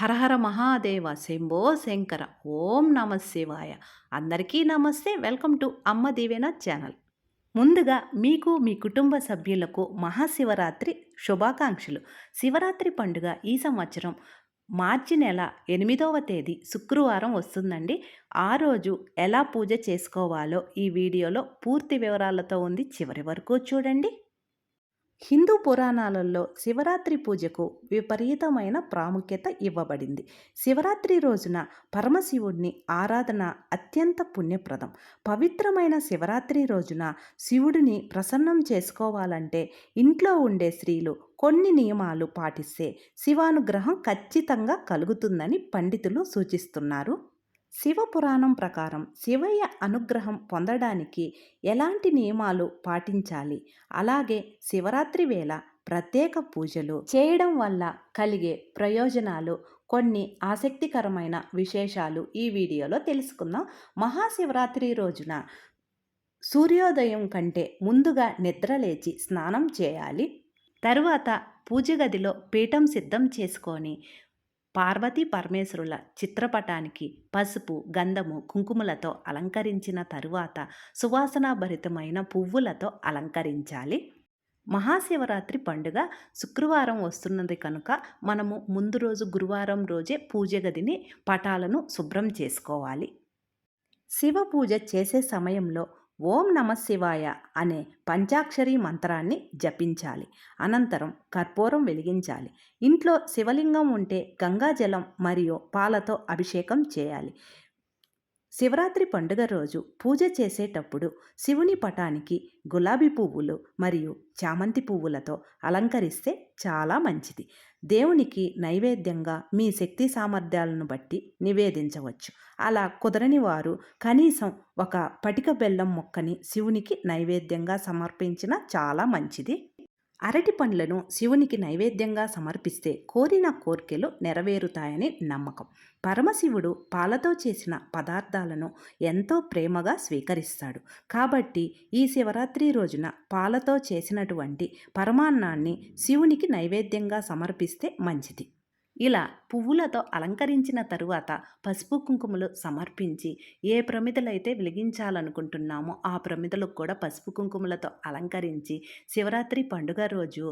హరహర మహాదేవ శంభో శంకర. ఓం నమ శివాయ. అందరికీ నమస్తే. వెల్కమ్ టు అమ్మ దీవెన ఛానల్. ముందుగా మీకు మీ కుటుంబ సభ్యులకు మహాశివరాత్రి శుభాకాంక్షలు. శివరాత్రి పండుగ ఈ సంవత్సరం మార్చి నెల ఎనిమిదవ తేదీ శుక్రవారం వస్తుందండి. ఆ రోజు ఎలా పూజ చేసుకోవాలో ఈ వీడియోలో పూర్తి వివరాలతో ఉంది. చివరి వరకు చూడండి. హిందూ పురాణాలలో శివరాత్రి పూజకు విపరీతమైన ప్రాముఖ్యత ఇవ్వబడింది. శివరాత్రి రోజున పరమశివుడిని ఆరాధన అత్యంత పుణ్యప్రదం. పవిత్రమైన శివరాత్రి రోజున శివుడిని ప్రసన్నం చేసుకోవాలంటే ఇంట్లో ఉండే స్త్రీలు కొన్ని నియమాలు పాటిస్తే శివానుగ్రహం ఖచ్చితంగా కలుగుతుందని పండితులు సూచిస్తున్నారు. శివపురాణం ప్రకారం శివయ్య అనుగ్రహం పొందడానికి ఎలాంటి నియమాలు పాటించాలి? అలాగే శివరాత్రి వేళ ప్రత్యేక పూజలు చేయడం వల్ల కలిగే ప్రయోజనాలు కొన్ని ఆసక్తికరమైన విశేషాలు ఈ వీడియోలో తెలుసుకుందాం. మహాశివరాత్రి రోజున సూర్యోదయం కంటే ముందుగా నిద్రలేచి స్నానం చేయాలి. తరువాత పూజ గదిలో పీఠం సిద్ధం చేసుకొని పార్వతీ పరమేశ్వరుల చిత్రపటానికి పసుపు గంధము కుంకుమలతో అలంకరించిన తరువాత సువాసనాభరితమైన పువ్వులతో అలంకరించాలి. మహాశివరాత్రి పండుగ శుక్రవారం వస్తున్నది కనుక మనము ముందు రోజు గురువారం రోజే పూజ గదిని పటాలను శుభ్రం చేసుకోవాలి. శివ పూజ చేసే సమయంలో ఓం నమ శివాయ అనే పంచాక్షరి మంత్రాన్ని జపించాలి. అనంతరం కర్పూరం వెలిగించాలి. ఇంట్లో శివలింగం ఉంటే గంగాజలం మరియు పాలతో అభిషేకం చేయాలి. శివరాత్రి పండుగ రోజు పూజ చేసేటప్పుడు శివుని పటానికి గులాబీ పువ్వులు మరియు చామంతి పువ్వులతో అలంకరిస్తే చాలా మంచిది. దేవునికి నైవేద్యంగా మీ శక్తి సామర్థ్యాలను బట్టి నివేదించవచ్చు. అలా కుదరని వారు కనీసం ఒక పటిక బెల్లం మొక్కని శివునికి నైవేద్యంగా సమర్పించిన చాలా మంచిది. అరటి పండ్లను శివునికి నైవేద్యంగా సమర్పిస్తే కోరిన కోర్కెలు నెరవేరుతాయని నమ్మకం. పరమశివుడు పాలతో చేసిన పదార్థాలను ఎంతో ప్రేమగా స్వీకరిస్తాడు. కాబట్టి ఈ శివరాత్రి రోజున పాలతో చేసినటువంటి పరమాన్నాన్ని శివునికి నైవేద్యంగా సమర్పిస్తే మంచిది. ఇలా పువ్వులతో అలంకరించిన తరువాత పసుపు కుంకుమలు సమర్పించి ఏ ప్రమిదలైతే వెలిగించాలనుకుంటున్నామో ఆ ప్రమిదలకు కూడా పసుపు కుంకుమలతో అలంకరించి శివరాత్రి పండుగ రోజు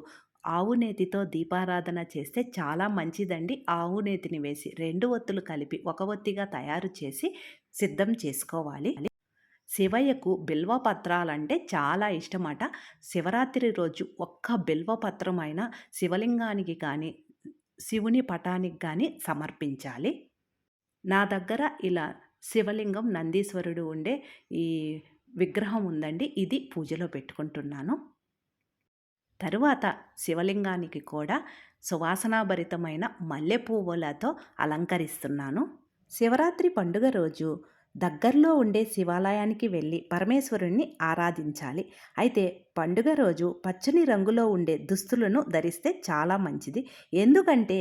ఆవు నేతితో దీపారాధన చేస్తే చాలా మంచిదండి. ఆవు నేతిని వేసి రెండు ఒత్తులు కలిపి ఒక ఒత్తిగా తయారు చేసి సిద్ధం చేసుకోవాలి. శివయ్యకు బిల్వపత్రాలంటే చాలా ఇష్టమట. శివరాత్రి రోజు ఒక్క బిల్వపత్రమైన శివలింగానికి కానీ శివుని పటానికి కానీ సమర్పించాలి. నా దగ్గర ఇలా శివలింగం నందీశ్వరుడు ఉండే ఈ విగ్రహం ఉందండి. ఇది పూజలో పెట్టుకుంటున్నాను. తరువాత శివలింగానికి కూడా సువాసనాభరితమైన మల్లె పువ్వులతో అలంకరిస్తున్నాను. శివరాత్రి పండుగ రోజు దగ్గరలో ఉండే శివాలయానికి వెళ్ళి పరమేశ్వరుణ్ణి ఆరాధించాలి. అయితే పండుగ రోజు పచ్చని రంగులో ఉండే దుస్తులను ధరిస్తే చాలా మంచిది. ఎందుకంటే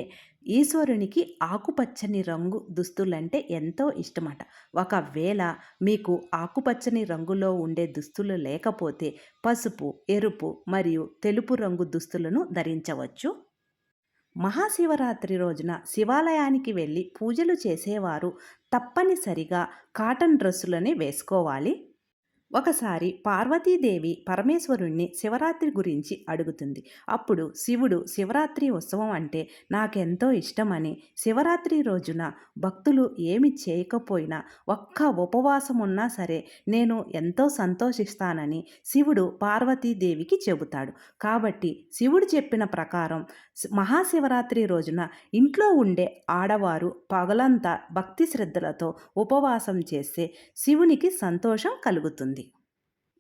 ఈశ్వరునికి ఆకుపచ్చని రంగు దుస్తులంటే ఎంతో ఇష్టమట. ఒకవేళ మీకు ఆకుపచ్చని రంగులో ఉండే దుస్తులు లేకపోతే పసుపు ఎరుపు మరియు తెలుపు రంగు దుస్తులను ధరించవచ్చు. మహాశివరాత్రి రోజున శివాలయానికి వెళ్ళి పూజలు చేసేవారు. తప్పనిసరిగా కాటన్ డ్రెస్సులని వేసుకోవాలి. ఒకసారి పార్వతీదేవి పరమేశ్వరుణ్ణి శివరాత్రి గురించి అడుగుతుంది. అప్పుడు శివుడు శివరాత్రి ఉత్సవం అంటే నాకెంతో ఇష్టమని శివరాత్రి రోజున భక్తులు ఏమి చేయకపోయినా ఒక్క ఉపవాసం ఉన్నా సరే నేను ఎంతో సంతోషిస్తానని శివుడు పార్వతీదేవికి చెబుతాడు. కాబట్టి శివుడు చెప్పిన ప్రకారం మహాశివరాత్రి రోజున ఇంట్లో ఉండే ఆడవారు పగలంతా భక్తి శ్రద్ధలతో ఉపవాసం చేస్తే శివునికి సంతోషం కలుగుతుంది.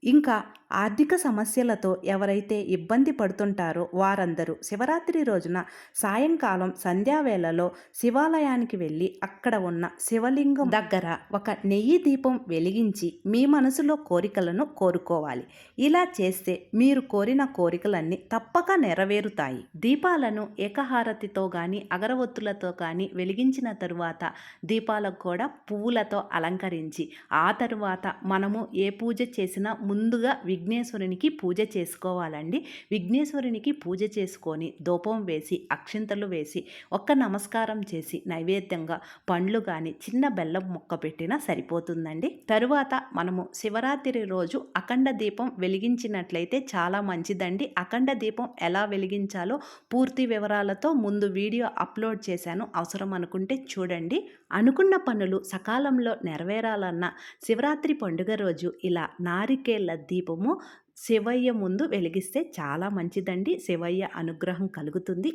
ఇంకా ఆర్థిక సమస్యలతో ఎవరైతే ఇబ్బంది పడుతుంటారో వారందరూ శివరాత్రి రోజున సాయంకాలం సంధ్యావేళలో శివాలయానికి వెళ్ళి అక్కడ ఉన్న శివలింగం దగ్గర ఒక నెయ్యి దీపం వెలిగించి మీ మనసులో కోరికలను కోరుకోవాలి. ఇలా చేస్తే మీరు కోరిన కోరికలన్నీ తప్పక నెరవేరుతాయి. దీపాలను ఏకహారతితో కానీ అగరవత్తులతో కానీ వెలిగించిన తరువాత దీపాలకు కూడా పువ్వులతో అలంకరించి ఆ తరువాత మనము ఏ పూజ చేసినా ముందుగా విఘ్నేశ్వరునికి పూజ చేసుకోవాలండి. విఘ్నేశ్వరునికి పూజ చేసుకొని ధూపం వేసి అక్షింతలు వేసి ఒక్క నమస్కారం చేసి నైవేద్యంగా పండ్లు కానీ చిన్న బెల్లం ముక్క పెట్టినా సరిపోతుందండి. తరువాత మనము శివరాత్రి రోజు అఖండ దీపం వెలిగించినట్లయితే చాలా మంచిదండి. అఖండ దీపం ఎలా వెలిగించాలో పూర్తి వివరాలతో ముందు వీడియో అప్లోడ్ చేశాను. అవసరం అనుకుంటే చూడండి. అనుకున్న పనులు సకాలంలో నెరవేరాలన్న శివరాత్రి పండుగ రోజు ఇలా నారికే నారికేళ్ళ దీపము శివయ్య ముందు వెలిగిస్తే చాలా మంచిదండి. శివయ్య అనుగ్రహం కలుగుతుంది.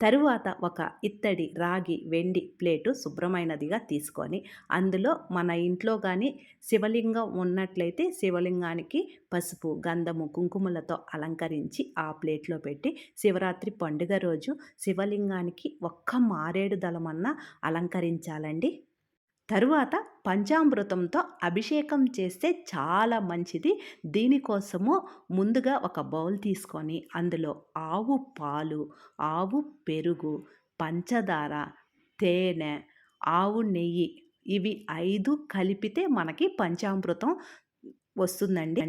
తరువాత ఒక ఇత్తడి రాగి వెండి ప్లేటు శుభ్రమైనదిగా తీసుకొని అందులో మన ఇంట్లో కానీ శివలింగం ఉన్నట్లయితే శివలింగానికి పసుపు గంధము కుంకుమలతో అలంకరించి ఆ ప్లేట్లో పెట్టి శివరాత్రి పండుగ రోజు శివలింగానికి ఒక్క మారేడు దళమన్నా అలంకరించాలండి. తరువాత పంచామృతంతో అభిషేకం చేస్తే చాలా మంచిది. దీనికోసము ముందుగా ఒక బౌల్ తీసుకొని అందులో ఆవు పాలు ఆవు పెరుగు పంచదార తేనె ఆవు నెయ్యి ఇవి ఐదు కలిపితే మనకి పంచామృతం వస్తుందండి.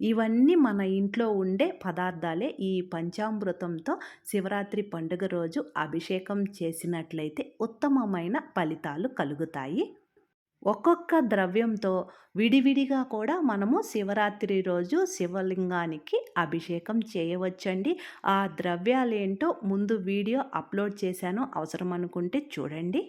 ఇవన్నీ మన ఇంట్లో ఉండే పదార్థాలే ఈ పంచామృతంతో శివరాత్రి పండుగ రోజు అభిషేకం చేసినట్లయితే ఉత్తమమైన ఫలితాలు కలుగుతాయి. ఒక్కొక్క ద్రవ్యంతో విడివిడిగా కూడా మనము శివరాత్రి రోజు శివలింగానికి అభిషేకం చేయవచ్చండి. ఆ ద్రవ్యాలేంటో ముందు వీడియో అప్లోడ్ చేశాను అవసరం అనుకుంటే చూడండి.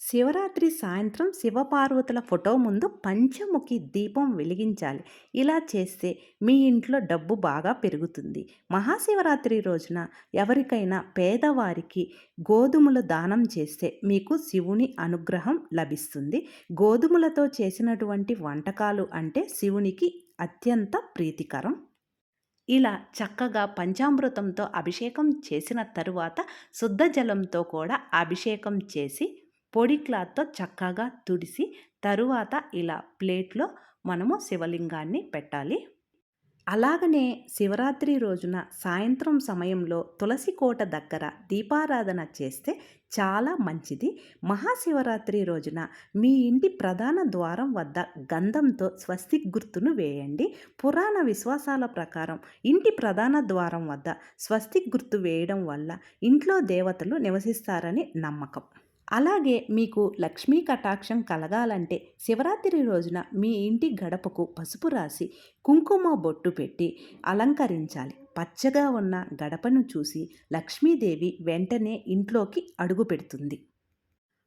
శివరాత్రి సాయంత్రం శివపార్వతుల ఫోటో ముందు పంచముఖి దీపం వెలిగించాలి. ఇలా చేస్తే మీ ఇంట్లో డబ్బు బాగా పెరుగుతుంది. మహాశివరాత్రి రోజున ఎవరికైనా పేదవారికి గోధుమలు దానం చేస్తే మీకు శివుని అనుగ్రహం లభిస్తుంది. గోధుమలతో చేసినటువంటి వంటకాలు అంటే శివునికి అత్యంత ప్రీతికరం. ఇలా చక్కగా పంచామృతంతో అభిషేకం చేసిన తరువాత శుద్ధ జలంతో కూడా అభిషేకం చేసి పొడి క్లాత్తో చక్కగా తుడిసి తరువాత ఇలా ప్లేట్లో మనము శివలింగాన్ని పెట్టాలి. అలాగనే శివరాత్రి రోజున సాయంత్రం సమయంలో తులసి కోట దగ్గర దీపారాధన చేస్తే చాలా మంచిది. మహాశివరాత్రి రోజున మీ ఇంటి ప్రధాన ద్వారం వద్ద గంధంతో స్వస్తిక్ గుర్తును వేయండి. పురాణ విశ్వాసాల ప్రకారం ఇంటి ప్రధాన ద్వారం వద్ద స్వస్తిక్ గుర్తు వేయడం వల్ల ఇంట్లో దేవతలు నివసిస్తారని నమ్మకం. అలాగే మీకు లక్ష్మీ కటాక్షం కలగాలంటే శివరాత్రి రోజున మీ ఇంటి గడపకు పసుపు రాసి కుంకుమ బొట్టు పెట్టి అలంకరించాలి. పచ్చగా ఉన్న గడపను చూసి లక్ష్మీదేవి వెంటనే ఇంట్లోకి అడుగు పెడుతుంది.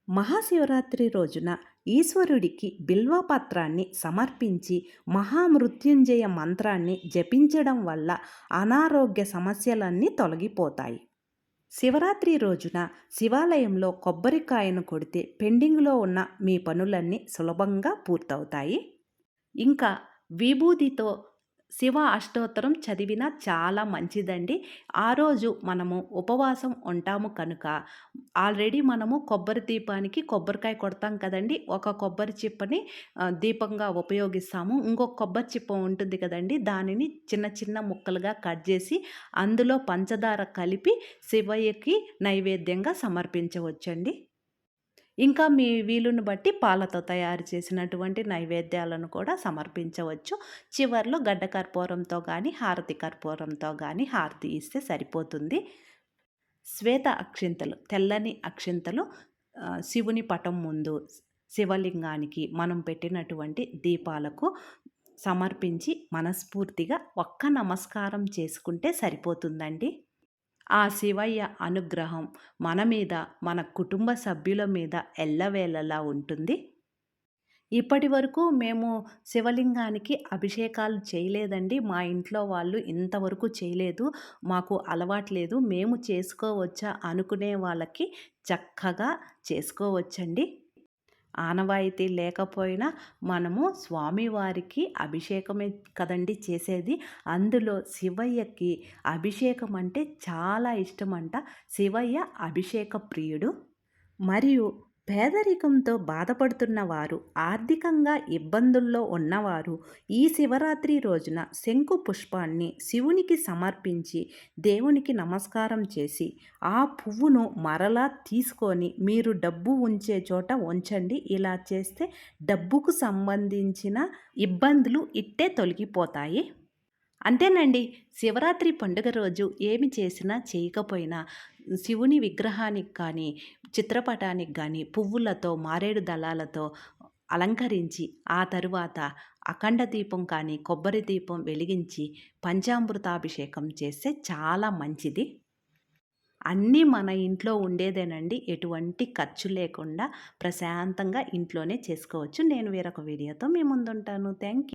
మహాశివరాత్రి రోజున ఈశ్వరుడికి బిల్వపత్రాన్ని సమర్పించి మహామృత్యుంజయ మంత్రాన్ని జపించడం వల్ల అనారోగ్య సమస్యలన్నీ తొలగిపోతాయి. శివరాత్రి రోజున శివాలయంలో కొబ్బరికాయను కొడితే పెండింగ్లో ఉన్న మీ పనులన్నీ సులభంగా పూర్తవుతాయి. ఇంకా విభూతితో శివ అష్టోత్తరం చదివినా చాలా మంచిదండి. ఆ రోజు మనము ఉపవాసం ఉంటాము కనుక ఆల్రెడీ మనము కొబ్బరి దీపానికి కొబ్బరికాయ కొడతాం కదండి. ఒక కొబ్బరి చిప్పని దీపంగా ఉపయోగిస్తాము. ఇంకొక కొబ్బరి చిప్ప ఉంటుంది కదండి. దానిని చిన్న చిన్న ముక్కలుగా కట్ చేసి అందులో పంచదార కలిపి శివయ్యకి నైవేద్యంగా సమర్పించవచ్చండి. ఇంకా మీ వీలుని బట్టి పాలతో తయారు చేసినటువంటి నైవేద్యాలను కూడా సమర్పించవచ్చు. చివరిలో గడ్డ కర్పూరంతో కానీ హారతి కర్పూరంతో కానీ హారతి ఇస్తే సరిపోతుంది. శ్వేత అక్షింతలు తెల్లని అక్షింతలు శివుని పటం ముందు శివలింగానికి మనం పెట్టినటువంటి దీపాలకు సమర్పించి మనస్ఫూర్తిగా ఒక్క నమస్కారం చేసుకుంటే సరిపోతుందండి. ఆ శివయ్య అనుగ్రహం మన మీద మన కుటుంబ సభ్యుల మీద ఎల్లవేళలా ఉంటుంది. ఇప్పటి వరకు మేము శివలింగానికి అభిషేకాలు చేయలేదండి. మా ఇంట్లో వాళ్ళు ఇంతవరకు చేయలేదు. మాకు అలవాట్లేదు మేము చేసుకోవచ్చా అనుకునే వాళ్ళకి చక్కగా చేసుకోవచ్చండి. ఆనవాయితీ లేకపోయినా మనము స్వామివారికి అభిషేకమే కదండి చేసేది. అందులో శివయ్యకి అభిషేకం అంటే చాలా ఇష్టమంట. శివయ్య అభిషేక ప్రియుడు. మరియు పేదరికంతో బాధపడుతున్న వారు ఆర్థికంగా ఇబ్బందుల్లో ఉన్నవారు ఈ శివరాత్రి రోజున శంకు పుష్పాన్ని శివునికి సమర్పించి దేవునికి నమస్కారం చేసి ఆ పువ్వును మరలా తీసుకొని మీరు డబ్బు ఉంచే చోట ఉంచండి. ఇలా చేస్తే డబ్బుకు సంబంధించిన ఇబ్బందులు ఇట్టే తొలగిపోతాయి. అంతేనండి. శివరాత్రి పండుగ రోజు ఏమి చేసినా చేయకపోయినా శివుని విగ్రహానికి కానీ చిత్రపటానికి కానీ పువ్వులతో మారేడు దళాలతో అలంకరించి ఆ తరువాత అఖండ దీపం కానీ కొబ్బరి దీపం వెలిగించి పంచామృతాభిషేకం చేస్తే చాలా మంచిది. అన్నీ మన ఇంట్లో ఉండేదేనండి. ఎటువంటి ఖర్చు లేకుండా ప్రశాంతంగా ఇంట్లోనే చేసుకోవచ్చు. నేను వేరొక వీడియోతో మీ ముందుంటాను. Thank you